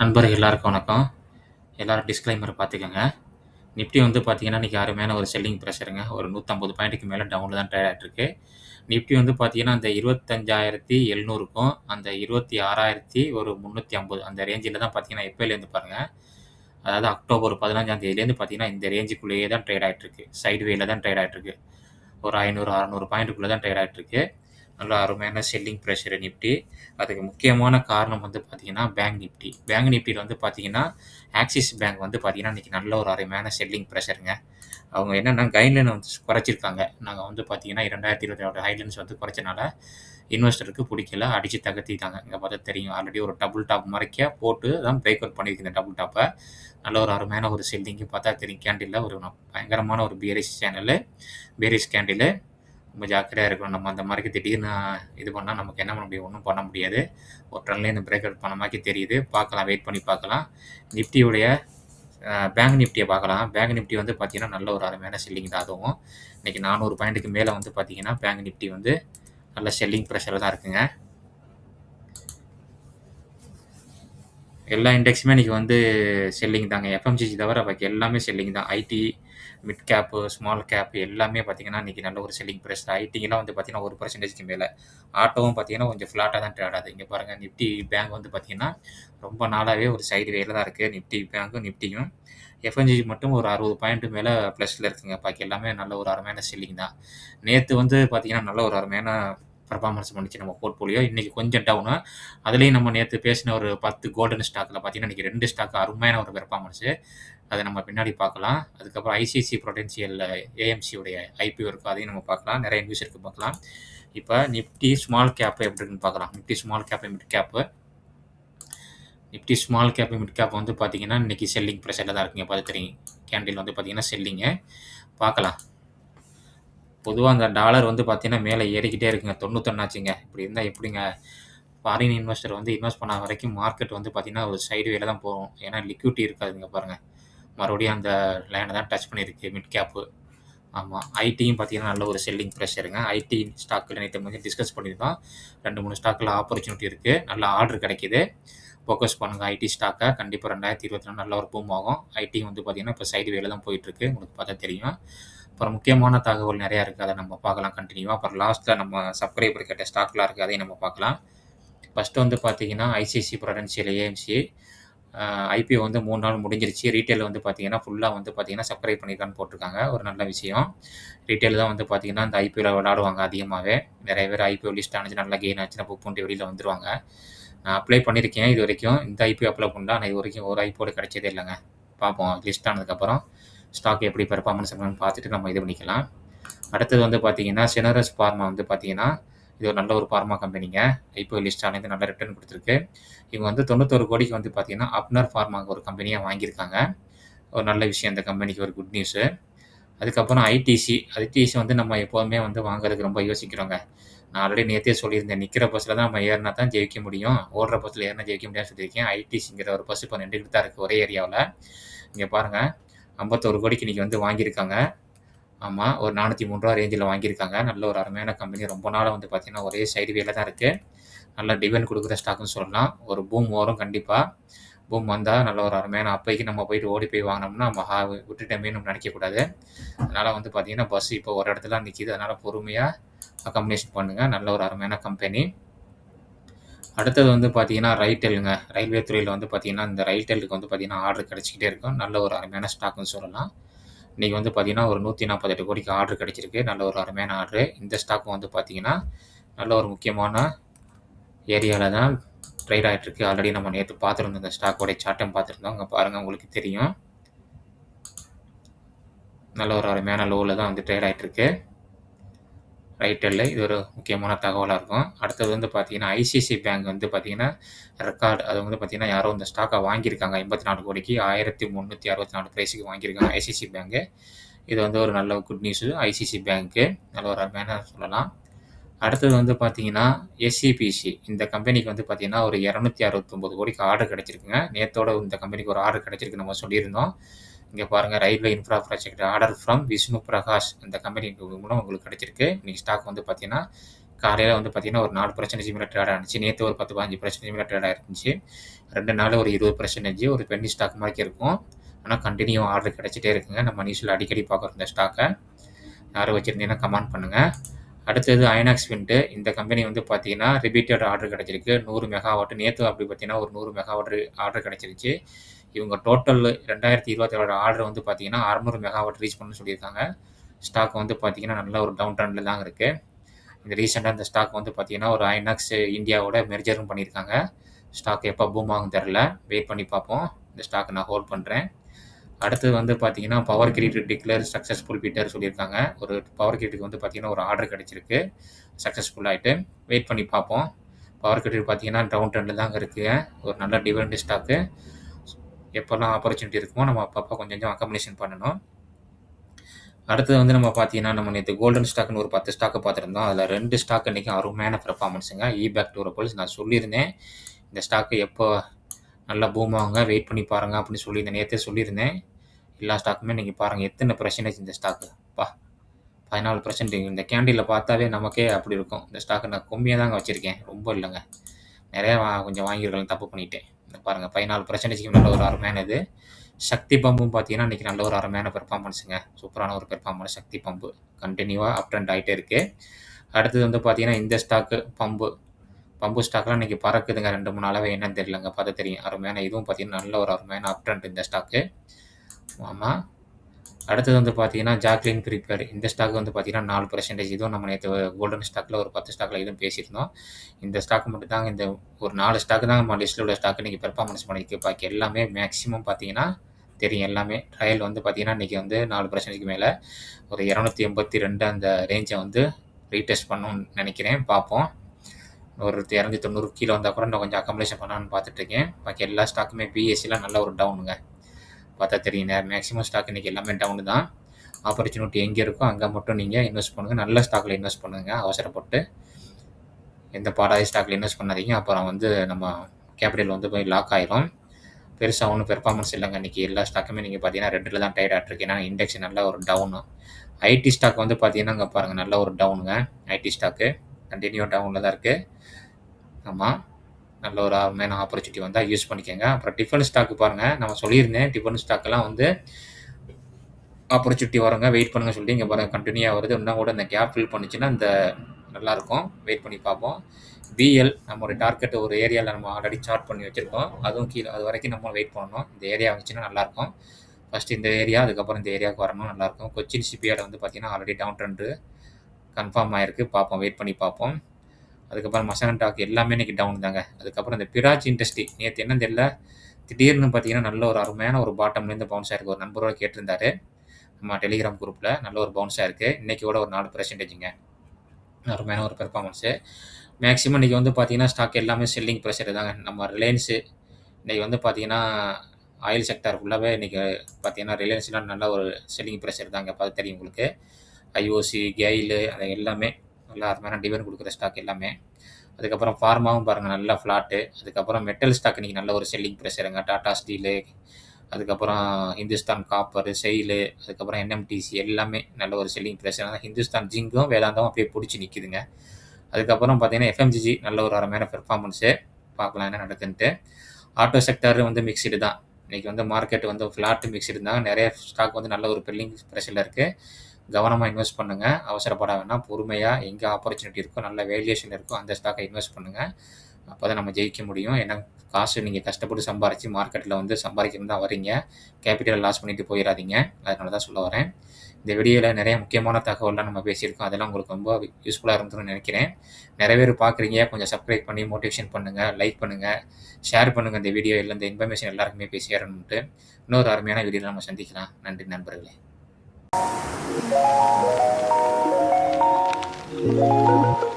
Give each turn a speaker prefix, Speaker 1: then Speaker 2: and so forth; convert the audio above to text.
Speaker 1: நண்பர்கள் எல்லாருக்கும் வணக்கம். எல்லாரும் டிஸ்க்ளைமர் பார்த்துக்கோங்க நிஃப்டி வந்து பார்த்தீங்கன்னா, இன்றைக்கி அருமையான ஒரு செல்லிங் ப்ரெஷருங்க ஒரு 150 பாயிண்ட்டுக்கு மேலே டவுனில் தான் ட்ரேட் ஆகிட்டுருக்கு நிப்டி வந்து பார்த்தீங்கன்னா, அந்த 25,700க்கும் அந்த 26,000 ஒரு 350 அந்த ரேஞ்சில் தான் பார்த்தீங்கன்னா, எப்போலேருந்து பாருங்கள் அதாவது அக்டோபர் 15ஆம் தேதியிலேருந்து பார்த்தீங்கன்னா, இந்த ரேஞ்சுக்குள்ளேயே தான் ட்ரேட் ஆயிட்டுருக்கு. சைட் வேல தான் ட்ரேட் ஆயிட்டுருக்கு. ஒரு ஐநூறு அறநூறு பாயிண்ட்டுக்குள்ளே தான் ட்ரேட் ஆகிட்டுருக்கு நல்ல அருமையான செல்லிங் ப்ரெஷர் நிஃப்டி. அதுக்கு முக்கியமான காரணம் வந்து பார்த்தீங்கன்னா, பேங்க் நிஃப்டி. பேங்க் நிஃப்டில வந்து பார்த்தீங்கன்னா, ஆக்சிஸ் பேங்க் வந்து பார்த்தீங்கன்னா, இன்றைக்கி நல்ல ஒரு அருமையான செல்லிங் ப்ரெஷருங்க அவங்க என்னென்னா கைட்லைன வந்து குறைச்சிருக்காங்க. நாங்கள் வந்து பார்த்தீங்கன்னா, 2022 ஹைலைன்ஸ் வந்து குறைச்சனால, இன்வெஸ்டருக்கு பிடிக்கல அடித்து தகர்த்திட்டாங்க. இங்கே பார்த்தா தெரியும். ஆல்ரெடி ஒரு டபுள் டாப் மாரிக்கே போட்டு தான் பிரேக் அவுட் பண்ணியிருக்கு இந்த டபுள் டாப்பை நல்ல ஒரு அருமையான ஒரு செல்லிங்கு பார்த்தா தெரியும். கேண்டிலில் ஒரு பயங்கரமான ஒரு பியரிஷ் சேனலு பியரிஷ் கேண்டிலு. ரொம்ப ஜாக்கிரதையாக இருக்கணும். நம்ம அந்த மாதிரிக்கு திடீர்னு இது பண்ணால் நமக்கு என்ன பண்ண முடியும்? ஒன்றும் பண்ண முடியாது. ஒரு ட்ரெண்ட்லேருந்து பிரேக் அவுட் பண்ண மாதிரி தெரியுது. பார்க்கலாம். வெயிட் பண்ணி பார்க்கலாம். நிஃப்டியுடைய பேங்க் நிஃப்டியை பார்க்கலாம். பேங்க் நிஃப்டி வந்து பார்த்தீங்கன்னா, நல்ல ஒரு அருமையான செல்லிங் தான் அதுவும். இன்றைக்கி நானூறு பாயிண்ட்டுக்கு மேலே வந்து பார்த்தீங்கன்னா, பேங்க் நிஃப்டி வந்து நல்ல செல்லிங் ப்ரெஷரில் தான் இருக்குங்க. எல்லா இண்டெக்ஸுமே இன்றைக்கி வந்து செல்லிங் தாங்க. எஃப்எம்சிசி தவிர பாக்கி எல்லாமே செல்லிங் தான். IT, mid cap, small cap எல்லாமே பார்த்தீங்கன்னா, இன்னைக்கு நல்ல ஒரு செல்லிங் பிரஷர். ஐடிலாம் வந்து பார்த்தீங்கன்னா, ஒரு பர்சன்டேஜ்க்கு மேலே ஆட்டோவும் பார்த்தீங்கன்னா, கொஞ்சம் ஃப்ளாட்டாக தான் ட்ரேட் ஆகுது. இங்கே பாருங்கள் நிஃப்டி பேங்க் வந்து பார்த்தீங்கன்னா, ரொம்ப நாளாகவே ஒரு சைடு வேல தான் இருக்குது நிஃப்டி பேங்க்கும், நிஃப்டியும். எஃப்என்ஜி மட்டும் ஒரு 60 பாயிண்ட் மேலே ப்ளஸில் இருக்குங்க. பாக்கி எல்லாமே நல்ல ஒரு அருமையான செல்லிங் தான். நேற்று வந்து பார்த்தீங்கன்னா, நல்ல ஒரு அருமையான பெர்ஃபார்மன்ஸ் பண்ணிச்சு நம்ம போர்ட்ஃபோலியோ. இன்றைக்கி கொஞ்சம் டவுனு. அதுலேயும் நம்ம நேற்று பேசின ஒரு 10 கோல்டன் ஸ்டாக்கில் பார்த்தீங்கன்னா, இன்றைக்கி ரெண்டு ஸ்டாக் அருமையான ஒரு பெர்ஃபார்மன்ஸு. அதை நம்ம பின்னாடி பார்க்கலாம். அதுக்கப்புறம் ஐசிசி ப்ரொடென்சியலில் ஏஎம்சியுடைய ஐபிஓ இருக்கும் அதையும் நம்ம பார்க்கலாம். நிறைய நியூஸ் இருக்கு பார்க்கலாம். இப்போ நிஃப்டி ஸ்மால் கேப் எப்படி இருக்குன்னு பார்க்கலாம். Nifty small cap, mid cap. Nifty small cap, mid cap வந்து பார்த்தீங்கன்னா, இன்னைக்கு செல்லிங் ப்ரெஷரில் தான் இருக்குங்க. பார்த்துக்கிறீங்க கேண்டில் வந்து பார்த்தீங்கன்னா, செல்லிங்கு. பார்க்கலாம். பொதுவாக அந்த டாலர் வந்து பார்த்தீங்கன்னா, மேலே ஏறிக்கிட்டே இருக்குங்க. தொண்ணூத்தொன்னாச்சுங்க இப்படி இருந்தால் எப்படிங்க? ஃபாரின் இன்வெஸ்டர் வந்து இன்வெஸ்ட் பண்ண வரைக்கும் மார்க்கெட் வந்து பார்த்தீங்கன்னா, ஒரு சைடு வேலை தான் போகும். ஏன்னா லிக்விட்டி இருக்காதுங்க பாருங்கள் மறுபடியும் அந்த லைனை தான் டச் பண்ணியிருக்கு மிட் கேப்பு. ஆமாம் ஐடியும் பார்த்தீங்கன்னா, நல்ல ஒரு செல்லிங் ப்ரெஷருங்க ஐடி ஸ்டாக்கில் நேற்று வந்து டிஸ்கஸ் பண்ணியிருந்தோம். ரெண்டு மூணு ஸ்டாக்கில் ஆப்பர்ச்சுனிட்டி இருக்குது நல்ல ஆர்டர் கிடைக்கிது ஃபோக்கஸ் பண்ணுங்கள் ஐடி ஸ்டாக்கை கண்டிப்பாக ரெண்டாயிரத்தி இருபத்தி நாலு நல்ல ஒரு பூம் ஆகும். ஐடி வந்து பார்த்தீங்கன்னா, இப்போ சைடு வேலை தான் போயிட்டுருக்கு. உங்களுக்கு பார்த்தா தெரியும். அப்புறம் முக்கியமான தகவல் நிறையா இருக்குது அதை நம்ம பார்க்கலாம் கண்டினியூவாக அப்புறம் லாஸ்ட்டில் நம்ம சப்ஸ்கிரைபர் கேட்ட ஸ்டாக்லாம் இருக்குது அதையும் நம்ம பார்க்கலாம். ஃபஸ்ட்டு வந்து பார்த்தீங்கன்னா, ஐசிசி புரூடென்ஷியல் ஏஎம்சி ஐபிஓ வந்து மூணு நாள் முடிஞ்சிருச்சு. ரீட்டெயில் வந்து பார்த்தீங்கன்னா, ஃபுல்லாக வந்து பார்த்தீங்கன்னா, சப்ஸ்கிரைப் பண்ணியிருக்கான்னு போட்டிருக்காங்க ஒரு நல்ல விஷயம். ரீட்டெயில் தான் வந்து பார்த்தீங்கன்னா, இந்த ஐபிஓவில் விளாடுவாங்க அதிகமாகவே நிறைய பேர் ஐபிஓ லிஸ்ட் ஆனுச்சு நல்லா கெயின் ஆச்சுன்னா புக் பண்ணிட்டு வெளியில் வந்துருவாங்க. நான் அப்ளை பண்ணியிருக்கேன் இது வரைக்கும் இந்த ஐபிஓ அப்ளை பண்ணால் நான் இது வரைக்கும் ஒரு ஐபிஓ கிடைச்சதே இல்லைங்க பார்ப்போம். லிஸ்ட் ஆனதுக்கப்புறம் ஸ்டாக் எப்படி பெர்ஃபார்மன்ஸ் இருக்குன்னு பார்த்துட்டு நம்ம இது பண்ணிக்கலாம். அடுத்தது வந்து பார்த்தீங்கன்னா, சினரஸ் பார்மா வந்து பார்த்தீங்கன்னா, இது ஒரு நல்ல ஒரு பார்மா கம்பெனிங்க. ஐபிஓ லிஸ்ட் ஆனது நல்ல ரிட்டர்ன் கொடுத்துருக்கு இவங்க வந்து 91 கோடிக்கு வந்து பார்த்தீங்கன்னா, அப்னர் பார்மாக்கு ஒரு கம்பெனியாக வாங்கியிருக்காங்க. ஒரு நல்ல விஷயம் இந்த கம்பெனிக்கு ஒரு குட் நியூஸு. அதுக்கப்புறம் ஐடிசி. ஐடிசி வந்து நம்ம எப்போதுமே வந்து வாங்குறதுக்கு ரொம்ப யோசிக்கிறோங்க. நான் ஆல்ரெடி நேற்றே சொல்லியிருந்தேன். நிற்கிற பஸ்ஸில் தான் நம்ம ஏறுனா தான் ஜெயிக்க முடியும். ஓடுற பஸ்ஸில் ஏறினா ஜெயிக்க முடியாதுன்னு சொல்லியிருக்கேன். ஐடிசிங்கிற ஒரு பஸ் இப்போ நின்றுக்கிட்டு தான் இருக்குது ஒரே ஏரியாவில் இங்கே பாருங்கள் ஐம்பத்தோரு கோடிக்கு இன்றைக்கி வந்து வாங்கியிருக்காங்க. ஆமா. ஒரு ரூ. 403 ரேஞ்சில் வாங்கியிருக்காங்க. நல்ல ஒரு அருமையான கம்பெனி. ரொம்ப நாளா வந்து பார்த்தீங்கன்னா, ஒரே சைடு வேல தான் இருக்கு. நல்ல டிவிடெண்ட் குடுக்குற ஸ்டாக்குன்னு சொல்லலாம். ஒரு பூம் வரும் கண்டிப்பா. பூம் வந்தா நல்ல ஒரு அருமையான அப்பைக்கு நம்ம போயிட்டு ஓடி போய் வாங்குனோம்னா, நம்ம ஹா விட்டுட்டோமேன்னு நம்ம நினைக்கக்கூடாது அதனால வந்து பார்த்தீங்கன்னா, பஸ் இப்போ ஒரு இடத்துல தான் நிக்குது. அதனால பொறுமையா அக்காமடேஷன் பண்ணுங்க. நல்ல ஒரு அருமையான கம்பெனி. அடுத்தது வந்து பார்த்தீங்கன்னா, ரைட்டெல்ங்க. ரயில்வே துறையில வந்து பார்த்தீங்கன்னா, இந்த ரைட்டெலுக்கு வந்து பார்த்தீங்கன்னா, ஆர்டர் கிடைச்சுக்கிட்டே இருக்கும். நல்ல ஒரு அருமையான ஸ்டாக்குன்னு சொல்லலாம். இன்றைக்கி வந்து பார்த்திங்கன்னா ஒரு 148 கோடிக்கு ஆர்டர் கிடச்சிருக்கு நல்ல ஒரு அருமையான ஆர்டரு. இந்த ஸ்டாக்கும் வந்து பார்த்தீங்கன்னா, நல்ல ஒரு முக்கியமான ஏரியாவில் தான் ட்ரேட் ஆயிட்டுருக்கு. ஆல்ரெடி நம்ம நேற்று பார்த்துருந்தோம் இந்த ஸ்டாக்கோட சார்ட்டம் பார்த்துருந்தோம் அங்கே பாருங்கள் உங்களுக்கு தெரியும். நல்ல ஒரு அருமையான லோவில் தான் வந்து ட்ரேட் ஆகிட்டுருக்கு ரைட்டரில் இது ஒரு முக்கியமான தகவலாக இருக்கும். அடுத்தது வந்து பார்த்தீங்கன்னா, ஐசிசி பேங்க் வந்து பார்த்தீங்கன்னா, ரெக்கார்ட் அது வந்து பார்த்தீங்கன்னா, யாரோ இந்த ஸ்டாக்கை வாங்கியிருக்காங்க. 84 கோடிக்கு ஆயிரத்தி முந்நூற்றி அறுபத்தி நாலு ப்ரைஸுக்கு வாங்கியிருக்காங்க ஐசிசி பேங்க்கு. இது வந்து ஒரு நல்ல குட் நியூஸு. ஐசிசி பேங்க்கு. நல்ல ஒரு அருமையான சொல்லலாம். அடுத்தது வந்து பார்த்தீங்கன்னா, எஸ்சிபிசி. இந்த கம்பெனிக்கு வந்து பார்த்தீங்கன்னா, ஒரு 269 கோடிக்கு ஆர்டர் கிடைச்சிருக்குங்க. நேற்றோட இந்த கம்பெனிக்கு ஒரு ஆர்டர் கிடச்சிருக்கு நம்ம சொல்லியிருந்தோம். இங்கே பாருங்க railway infra project order from Vishnu Prakash. இந்த கம்பெனி மூலம் உங்களுக்கு கிடைச்சிருக்கு. இன்றைக்கி ஸ்டாக் வந்து பார்த்தீங்கன்னா, காலையில் வந்து பார்த்தீங்கன்னா ஒரு நாலு பர்சன்டேஜ் மேலே ட்ரேட் ஆனிச்சு நேற்று ஒரு பத்து பதினஞ்சு பர்சன்டேஜ் மேலே ட்ரேட் ஆயிருந்துச்சு. ரெண்டு நாள் ஒரு இருபது பர்சன்டேஜ் ஒரு பென்னி ஸ்டாக் மாதிரி இருக்கும். ஆனால் கண்டினியூ ஆர்டர் கிடச்சிட்டே இருக்குங்க. நம்ம நியூஸில் அடிக்கடி பார்க்குறோம் இந்த ஸ்டாக்கை யாரும் வச்சுருந்தீங்கன்னா கமெண்ட் பண்ணுங்கள் அடுத்தது ஐநாக்ஸ் விண்ட்டு இந்த கம்பெனி வந்து பார்த்தீங்கன்னா ரிபீட்டட் ஆர்டர் கிடச்சிருக்கு. நூறு மெகாவாட் நேற்று அப்படி பார்த்தீங்கன்னா ஒரு நூறு மெகாவாட் ஆர்டர் கிடச்சிருச்சு இவங்க டோட்டல் ரெண்டாயிரத்தி இருபத்தேழோட ஆர்டர் வந்து பார்த்தீங்கன்னா அறநூறு மெகாவாட் ரீச் பண்ணு சொல்லியிருக்காங்க. ஸ்டாக் வந்து பார்த்தீங்கன்னா நல்ல ஒரு டவுன் ட்ரெண்டில் தான் இருக்குது இந்த ரீசெண்டாக இந்த ஸ்டாக் வந்து பார்த்தீங்கன்னா ஒரு ஐநாக்ஸ் இந்தியாவோட மெர்ஜரும் பண்ணியிருக்காங்க. ஸ்டாக் எப்போ பூம் ஆகும் தெரில வெயிட் பண்ணி பார்ப்போம். இந்த ஸ்டாக்கை நான் ஹோல்ட் பண்ணுறேன் அடுத்தது வந்து பார்த்தீங்கன்னா power grid declare successful bidder சொல்லியிருக்காங்க. ஒரு பவர் கிரிட்டுக்கு வந்து பார்த்தீங்கன்னா ஒரு ஆர்டர் கிடச்சிருக்கு. சக்ஸஸ்ஃபுல் ஆகிட்டு வெயிட் பண்ணி பார்ப்போம். பவர் கிரிட் பார்த்தீங்கன்னா டவுன் ட்ரெண்டில் தாங்க இருக்குது ஒரு நல்ல டிவிடெண்ட் ஸ்டாக்கு எப்போல்லாம் ஆப்பர்ச்சுனிட்டி இருக்குமோ நம்ம அப்பப்போ கொஞ்சம் கொஞ்சம் அக்கமடேஷன் பண்ணணும். அடுத்தது வந்து நம்ம பார்த்தீங்கன்னா நம்ம நேற்று கோல்டன் ஸ்டாக்னு ஒரு பத்து ஸ்டாக்கை பார்த்துருந்தோம். அதில் ரெண்டு ஸ்டாக் இன்றைக்கி அருமையான பெர்ஃபார்மன்ஸுங்க இபேக் டூரபிள்ஸ் நான் சொல்லியிருந்தேன். இந்த ஸ்டாக்கு எப்போ நல்லா பூம் வெயிட் பண்ணி பாருங்க அப்படின்னு சொல்லியிருந்தேன் நேற்றே சொல்லியிருந்தேன். எல்லா ஸ்டாக்குமே நீங்கள் பாருங்கள் எத்தனை பர்சன்டேஜ் இந்த ஸ்டாக்கு பா பதினாலு பர்சன்டேஜ் இந்த கேண்டீனில் பார்த்தாவே நமக்கே அப்படி இருக்கும். இந்த ஸ்டாக்கு நான் கம்மியாக தாங்க வச்சுருக்கேன். ரொம்ப இல்லைங்க. நிறையா வா கொஞ்சம் வாங்கியிருக்கலாம் தப்பு பண்ணிட்டேன். பாருங்கள் பதினாலு பர்சன்டேஜ்க்கு நல்ல ஒரு அருமையான இது. சக்தி பம்பும் பார்த்தீங்கன்னா இன்றைக்கி நல்ல ஒரு அருமையான பெர்ஃபார்மன்ஸுங்க சூப்பரான ஒரு பெர்ஃபார்மன்ஸ் சக்தி பம்பு. கண்டினியூவாக அப் ட்ரெண்ட் ஆகிட்டே இருக்குது அடுத்தது வந்து பார்த்தீங்கன்னா இந்த ஸ்டாக்கு பம்பு. பம்பு ஸ்டாக்லாம் இன்றைக்கி பறக்குதுங்க. ரெண்டு மூணு நாளாவே என்னன்னு தெரியலங்க பார்த்து தெரியும். அருமையான இதுவும் பார்த்தீங்கன்னா நல்ல ஒரு அருமையான அப் ட்ரெண்ட் இந்த ஸ்டாக்கு ஆமாம் அடுத்தது வந்து பார்த்தீங்கன்னா ஜாக்லின் ப்ரிப்பேர் இந்த ஸ்டாக் வந்து பார்த்தீங்கன்னா நாலு பர்சன்டேஜ் இதுவும் நம்ம நேற்று கோல்டன் ஸ்டாக்கில் ஒரு பத்து ஸ்டாக்கில் இதுவும் பேசியிருந்தோம். இந்த ஸ்டாக் மட்டும் தாங்க இந்த ஒரு நாலு ஸ்டாக் தான் நம்ம லிஸ்ட்டில் உள்ள ஸ்டாக் இன்றைக்கி பெர்ஃபார்மன்ஸ் பண்ணியிருக்கு. பாக்கி எல்லாமே மேக்ஸிமம் பார்த்தீங்கன்னா தெரியும் எல்லாமே. ட்ரையல் வந்து பார்த்தீங்கன்னா இன்றைக்கி வந்து நாலு பர்சன்டேஜ்க்கு மேலே. ஒரு இரநூத்தி எண்பத்தி ரெண்டு அந்த ரேஞ்சை வந்து ரீடெஸ்ட் பண்ணணும்னு நினைக்கிறேன். பார்ப்போம் ஒரு இரநூத்தி தொண்ணூறு கீழே வந்தால் கூட இன்னும் கொஞ்சம் அக்கமடேஷன் பண்ணலான்னு பார்த்துட்ருக்கேன் பாக்கி எல்லா ஸ்டாக்குமே பிஎஸ்சிலாம் நல்ல ஒரு டவுனுங்க பார்த்தா தெரியும். மேக்ஸிமம் ஸ்டாக் இன்றைக்கி எல்லாமே டவுனு தான். ஆப்பர்ச்சுனிட்டி எங்கே இருக்கோ அங்கே மட்டும் நீங்கள் இன்வெஸ்ட் பண்ணுங்கள் நல்ல ஸ்டாக்கில் இன்வெஸ்ட் பண்ணுங்கள் அவசரப்பட்டு எந்த பாடாதி ஸ்டாக்கில் இன்வெஸ்ட் பண்ணாதீங்க. அப்புறம் வந்து நம்ம கேபிட்டல் வந்து போய் லாக் ஆயிரும். பெருசாக ஒன்றும் பெர்ஃபார்மன்ஸ் இல்லைங்க. இன்றைக்கி எல்லா ஸ்டாக்குமே நீங்கள் பார்த்தீங்கன்னா ரெண்டில் தான் டயர்ட் ஆகிட்ருக்கு ஏன்னா இண்டெக்ஸ் நல்ல ஒரு டவுனு ஐடி ஸ்டாக் வந்து பார்த்தீங்கன்னா அங்கே பாருங்கள் நல்ல ஒரு டவுனுங்க ஐடி ஸ்டாக்கு கண்டினியூ டவுனில் தான் இருக்குது ஆமாம் நல்ல ஒரு அருமையான ஆப்பர்ச்சுனிட்டி வந்தால் யூஸ் பண்ணிக்கோங்க. அப்புறம் டிஃபன் ஸ்டாக்கு பாருங்கள் நம்ம சொல்லியிருந்தேன் டிஃபன் ஸ்டாக்கெல்லாம் வந்து ஆப்பர்ச்சுனிட்டி வருங்க. வெயிட் பண்ணுங்க சொல்லி இங்கே பாருங்கள் கண்டினியூவாக வருது. இன்னும் கூட இந்த கேப் ஃபில் பண்ணிச்சுன்னா இந்த நல்லாயிருக்கும். வெயிட் பண்ணி பார்ப்போம். பிஎல் நம்மளோட டார்கெட் ஒரு ஏரியாவில் நம்ம ஆல்ரெடி சார்ட் பண்ணி வச்சுருக்கோம். அதுவும் கீழே அது வரைக்கும் நம்ம வெயிட் பண்ணணும். இந்த ஏரியா வந்துச்சுன்னா நல்லாயிருக்கும். ஃபஸ்ட்டு இந்த ஏரியா அதுக்கப்புறம் இந்த ஏரியாவுக்கு வரணும் நல்லாயிருக்கும். கொச்சின் சிபிஆர் வந்து பார்த்திங்கன்னா ஆல்ரெடி டவுன் ட்ரெண்டு கன்ஃபார்ம் ஆகிருக்கு பார்ப்போம் வெயிட் பண்ணி பார்ப்போம். அதுக்கப்புறம் மசான டாக் எல்லாமே இன்றைக்கி டவுன் தாங்க. அதுக்கப்புறம் இந்த பிராஜ் இண்டஸ்ட்ரி நேற்று என்ன தெரியல திடீர்னு பார்த்தீங்கன்னா நல்ல ஒரு அருமையான ஒரு பாட்டம்லேருந்து பவுன்ஸ் ஆயிருக்கு. ஒரு நண்பரோட கேட்டிருந்தாரு. நம்ம டெலிகிராம் குரூப்பில் நல்ல ஒரு பவுன்ஸ் ஆயிருக்கு. இன்றைக்கி கூட ஒரு நாலு பர்சன்டேஜுங்க அருமையான ஒரு பெர்ஃபார்மன்ஸு மேக்ஸிமம் இன்றைக்கி வந்து பார்த்தீங்கன்னா ஸ்டாக் எல்லாமே செல்லிங் ப்ரெஷர் தாங்க. நம்ம ரிலையன்ஸு இன்றைக்கி வந்து பார்த்தீங்கன்னா ஆயில் செக்டார் ஃபுல்லாகவே இன்றைக்கி பார்த்தீங்கன்னா ரிலையன்ஸ்லாம் நல்ல ஒரு செல்லிங் ப்ரெஷர் தாங்க. பார்த்து தெரியும் உங்களுக்கு. ஐஓசி கெயிலு அது எல்லாமே நல்லா அருமையான டிவன் கொடுக்குற ஸ்டாக் எல்லாமே. அதுக்கப்புறம் ஃபார்மாவும் பாருங்கள் நல்லா ஃப்ளாட்டு அதுக்கப்புறம் மெட்டல் ஸ்டாக் இன்றைக்கி நல்ல ஒரு செல்லிங் ப்ரெஷருங்க டாடா ஸ்டீலு அதுக்கப்புறம் ஹிந்துஸ்தான் காப்பர் செயிலு அதுக்கப்புறம் என்எம்டிசி எல்லாமே நல்ல ஒரு செல்லிங் ப்ரெஷர் ஹிந்துஸ்தான் ஜிங்கும் வேதாந்தம் அப்படியே பிடிச்சி நிற்குதுங்க அதுக்கப்புறம் பார்த்தீங்கன்னா எஃப்எம்ஜிஜி நல்ல ஒரு அருமையான பெர்ஃபார்மன்ஸு பார்க்கலாம் என்ன நடக்குதுன்ட்டு ஆட்டோ செக்டர் வந்து மிக்சடு தான். இன்றைக்கி வந்து மார்க்கெட் வந்து ஃப்ளாட்டு மிக்சடு இருந்தாங்க நிறைய ஸ்டாக் வந்து நல்ல ஒரு பெல்லிங் ப்ரெஷரில் இருக்குது கவனமாக இன்வெஸ்ட் பண்ணுங்கள் அவசரப்பட வேணாம் பொறுமையாக எங்கே ஆப்பர்ச்சுனிட்டி இருக்கோ நல்ல வேல்யூஷன் இருக்கோ அந்த ஸ்டாக்கை இன்வெஸ்ட் பண்ணுங்கள் அப்போ தான் நம்ம ஜெயிக்க முடியும். ஏன்னா காசு நீங்கள் கஷ்டப்பட்டு சம்பாரித்து மார்க்கெட்டில் வந்து சம்பாதிக்கணும் தான் வரீங்க. கேபிட்டல் லாஸ் பண்ணிட்டு போயிடாதீங்க அதனால தான் சொல்ல வரேன். இந்த வீடியோவில் நிறைய முக்கியமான தகவல்லாம் நம்ம பேசியிருக்கோம். அதெல்லாம் உங்களுக்கு ரொம்ப யூஸ்ஃபுல்லாக இருந்துன்னு நினைக்கிறேன். நிறைய பேர் பார்க்குறீங்க. கொஞ்சம் சப்ஸ்கிரைப் பண்ணி மோட்டிவேஷன் பண்ணுங்கள் லைக் பண்ணுங்கள் ஷேர் பண்ணுங்கள் இந்த வீடியோ இல்லை இந்த இன்ஃபர்மேஷன் எல்லாருக்குமே பேசியாரணுன்ட்டு இன்னொரு அருமையான வீடியோவில் நம்ம சந்திக்கலாம். நன்றி நண்பர்களே.
Speaker 2: Thank you.